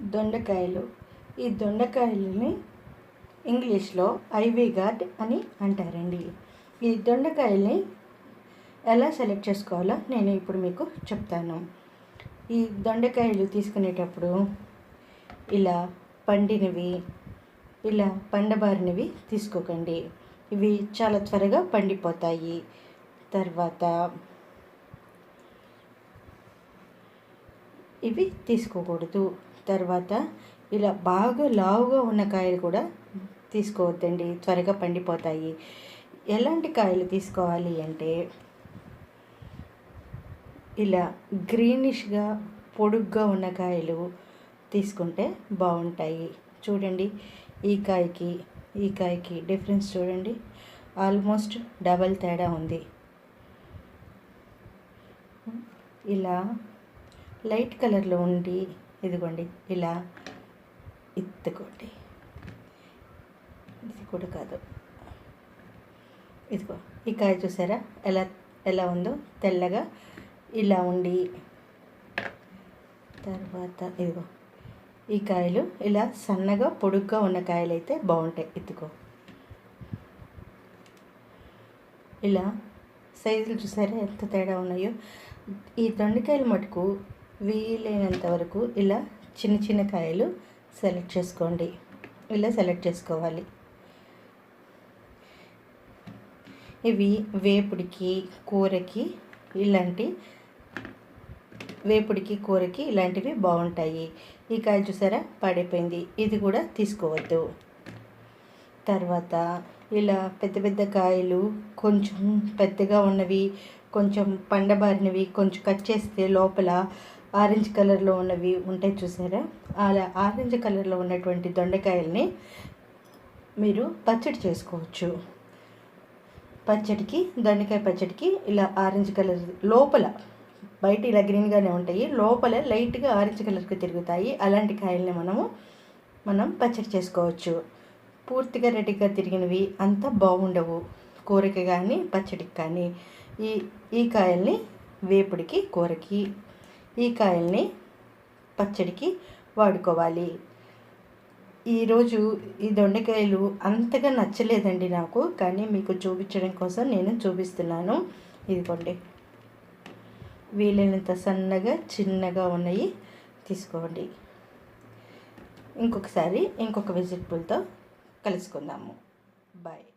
దొండకాయలు. ఈ దొండకాయలని ఇంగ్లీష్లో ఐవీ గార్డ్ అని అంటారండి. ఈ దొండకాయల్ని ఎలా సెలెక్ట్ చేసుకోవాలో నేను ఇప్పుడు మీకు చెప్తాను. ఈ దొండకాయలు తీసుకునేటప్పుడు ఇలా పండినవి ఇలా పండబారినవి తీసుకోకండి. ఇవి చాలా త్వరగా పండిపోతాయి. తర్వాత ఇవి తీసుకోకూడదు. తర్వాత ఇలా బాగా లావుగా ఉన్న కాయలు కూడా తీసుకోవద్దండి. త్వరగా పండిపోతాయి. ఎలాంటి కాయలు తీసుకోవాలి అంటే ఇలా గ్రీనిష్గా పొడుగ్గా ఉన్న కాయలు తీసుకుంటే బాగుంటాయి. చూడండి ఈ కాయకి ఈ కాయకి డిఫరెన్స్ చూడండి. ఆల్మోస్ట్ డబల్ తేడా ఉంది. ఇలా లైట్ కలర్లో ఉండి ఇదిగోండి ఇలా ఎత్తుకోండి ఇది కూడా కాదు. ఇదిగో ఈ కాయ చూసారా? ఎలా ఎలా ఉందో తెల్లగా ఇలా ఉండి. తర్వాత ఇదిగో ఈ కాయలు ఇలా సన్నగా పొడుగ్గా ఉన్న కాయలు అయితే బాగుంటాయి. ఎత్తుకో ఇలా సైజులు చూసారా? ఎంత తేడా ఉన్నాయో. ఈ దొండకాయలు మటుకు వీలైనంత వరకు ఇలా చిన్న చిన్న కాయలు సెలెక్ట్ చేసుకోండి. ఇలా సెలెక్ట్ చేసుకోవాలి. ఇవి వేపుడికి కూరకి ఇలాంటి వేపుడికి కూరకి ఇలాంటివి బాగుంటాయి. ఈ కాయ చూసారా? పడిపోయింది. ఇది కూడా తీసుకోవద్దు. తర్వాత ఇలా పెద్ద పెద్ద కాయలు కొంచెం పెద్దగా ఉన్నవి కొంచెం పండబారినవి కొంచెం కట్ చేస్తే లోపల ఆరెంజ్ కలర్లో ఉన్నవి ఉంటాయి చూసారా? అలా ఆరెంజ్ కలర్లో ఉన్నటువంటి దొండకాయల్ని మీరు పచ్చడి చేసుకోవచ్చు. పచ్చడికి దొండకాయ పచ్చడికి ఇలా ఆరెంజ్ కలర్ లోపల బయట ఇలా గ్రీన్గానే ఉంటాయి. లోపల లైట్గా ఆరెంజ్ కలర్కి తిరుగుతాయి. అలాంటి కాయల్ని మనము మనం పచ్చడి చేసుకోవచ్చు. పూర్తిగా రెడీగా తిరిగినవి అంతా బాగుండవు. కూరకి కానీ పచ్చడికి కానీ. ఈ ఈ కాయల్ని వేపుడికి కూరకి ఈ కాయల్ని పచ్చడికి వాడుకోవాలి. ఈరోజు ఈ దొండకాయలు అంతగా నచ్చలేదండి నాకు కానీ మీకు చూపించడం కోసం నేను చూపిస్తున్నాను. ఇదిగోండి. వీలైనంత సన్నగా చిన్నగా ఉన్నాయి. తీసుకోండి. ఇంకొకసారి ఇంకొక వెజిటబుల్తో కలుసుకుందాము. బాయ్